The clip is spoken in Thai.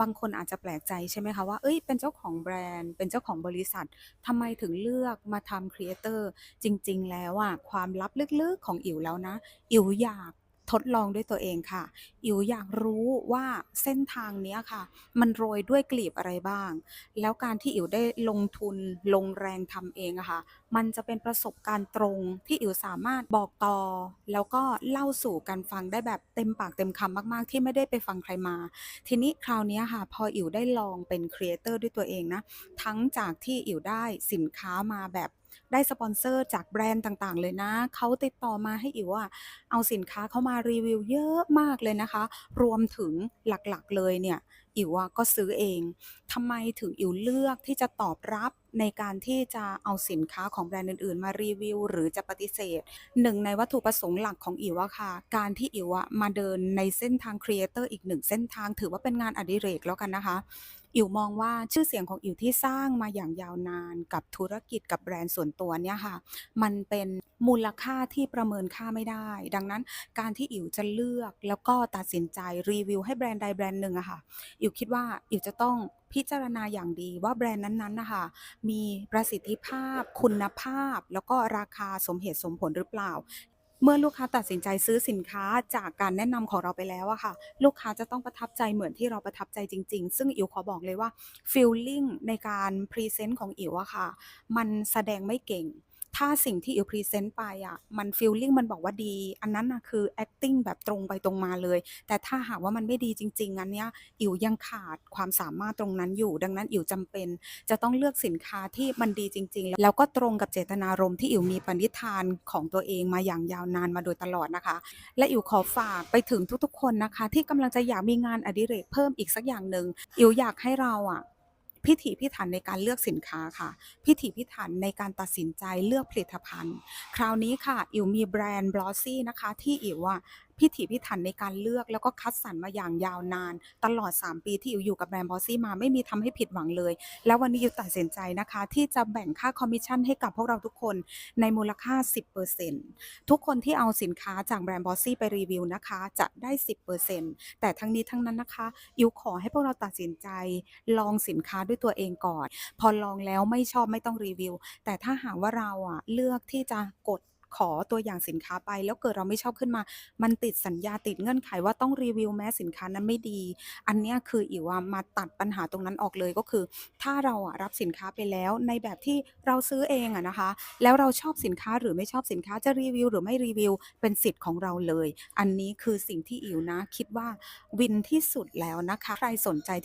บางคนอาจจะแปลกใจใช่ไหมคะว่า เอ้ย เป็นเจ้าของแบรนด์ เป็นเจ้าของบริษัททำไมถึงเลือกมาทำครีเอเตอร์ จริง ๆ แล้วอะความลับลึกๆ ของอิ๋วแล้วนะ อิ๋วอยาก ทดลองด้วยตัวเองค่ะ อิ๋วอยากรู้ว่าเส้นทางนี้ค่ะ มันโรยด้วยกลีบอะไรบ้าง แล้วการที่อิ๋วได้ลงทุนลงแรงทำเองอะค่ะ มันจะเป็นประสบการณ์ตรงที่อิ๋วสามารถบอกต่อ แล้วก็เล่าสู่กันฟังได้แบบเต็มปากเต็มคำมาก ๆ ที่ไม่ได้ไปฟังใครมา ทีนี้คราวนี้ค่ะ พออิ๋วได้ลองเป็น Creator ด้วยตัวเองนะ ทั้งจากที่อิ๋วได้สินค้ามาแบบ ได้สปอนเซอร์จากแบรนด์ต่างๆ เลยนะ เขาติดต่อมาให้อิ๋วอะเอาสินค้าเขามารีวิวเยอะมากเลยนะคะ รวมถึงหลักๆเลยเนี่ยอิ๋วอะก็ซื้อเอง ทำไมถึงอิ๋วเลือกที่จะตอบรับในการที่จะเอาสินค้าของแบรนด์อื่น ๆ มารีวิว หรือจะปฏิเสธ หนึ่งในวัตถุประสงค์หลักของอิ๋วค่ะ การที่อิ๋วอะมาเดินในเส้นทาง Creator อีกหนึ่งเส้นทางถือว่าเป็นงานอดิเรกแล้วกันนะคะ อิ๋วมองว่าชื่อเสียงของอิ๋วที่สร้างมาอย่างยาวนานกับธุรกิจกับแบรนด์ส่วนตัวเนี่ยค่ะ มันเป็นมูลค่าที่ประเมินค่าไม่ได้ ดังนั้นการที่อิ๋วจะเลือกแล้วก็ตัดสินใจรีวิวให้แบรนด์ใดแบรนด์หนึ่งอะค่ะ อิ๋วคิดว่าอิ๋วจะต้องพิจารณาอย่างดีว่าแบรนด์นั้นๆนะคะมีประสิทธิภาพ คุณภาพ แล้วก็ราคาสมเหตุสมผลหรือเปล่า เมื่อลูกค้าตัดสินใจซื้อสินค้าจากการแนะนำของเราไปแล้วอะค่ะ ลูกค้าจะต้องประทับใจเหมือนที่เราประทับใจจริง ๆ ซึ่งอิ๋วขอบอกเลยว่าฟิลลิ่งในการพรีเซนต์ของอิ๋วอะค่ะ มันแสดงไม่เก่ง ถ้าสิ่งที่อิวพรีเซนต์ไปอะมันฟีลลิ่งมันบอกว่าดี อันนั้นน่ะคือแอกติงแบบตรงไปตรงมาเลย แต่ถ้าหากว่ามันไม่ดีจริงๆอันเนี้ยอิวยังขาดความสามารถตรงนั้นอยู่ ดังนั้นอิวจำเป็น จะต้องเลือกสินค้าที่มันดีจริง ๆ แล้วก็ตรงกับเจตนารมณ์ที่อิวมีปณิธานของตัวเองมาอย่างยาวนานมาโดยตลอดนะคะ และอิวขอฝากไปถึงทุกๆ คนนะคะ ที่กำลังจะอยากมีงานอดิเรกเพิ่มอีกสักอย่างหนึ่งอิวอยากให้เราอะ พิถีพิถันในการเลือกสินค้าค่ะ พิถีพิถันในการตัดสินใจเลือกผลิตภัณฑ์ คราวนี้ค่ะ อิ๋วมีแบรนด์บล็อซี่นะคะที่อิ๋วอะพิถีพิถันในการเลือกแล้วก็คัดสรรมาอย่างยาวนาน ตลอด 3 ปีที่อิวอยู่กับแบรนด์ Blossy มาไม่มีทำให้ผิดหวังเลย แล้ววันนี้อิ๋วตัดสินใจนะคะ ที่จะแบ่งค่าคอมมิชชั่นให้กับพวกเราทุกคนในมูลค่า 10%ทุกคนที่เอาสินค้าจากแบรนด์ Blossy ไปรีวิวนะคะ จะได้ 10%แต่ทั้งนี้ทั้งนั้นนะคะอิ๋วขอให้พวกเราตัดสินใจ ลองสินค้าด้วยตัวเองก่อน พอลองแล้วไม่ชอบไม่ต้องรีวิว แต่ถ้าหากว่าเราอะเลือกที่จะกด ขอตัวอย่างสินค้าไป แล้วเกิดเราไม่ชอบขึ้นมา มันติดสัญญาติดเงื่อนไขว่าต้องรีวิวแม้สินค้านั้นไม่ดี อันนี้คืออิ๋วมาตัดปัญหาตรงนั้นออกเลยก็คือ ถ้าเราอะรับสินค้าไปแล้วในแบบที่เราซื้อเองอะนะคะ แล้วเราชอบสินค้าหรือไม่ชอบสินค้าจะรีวิว หรือไม่รีวิว เป็นสิทธิ์ของเราเลย อันนี้คือสิ่งที่อิ๋วนะ คิดว่าวินที่สุดแล้วนะคะ ใครสนใจที่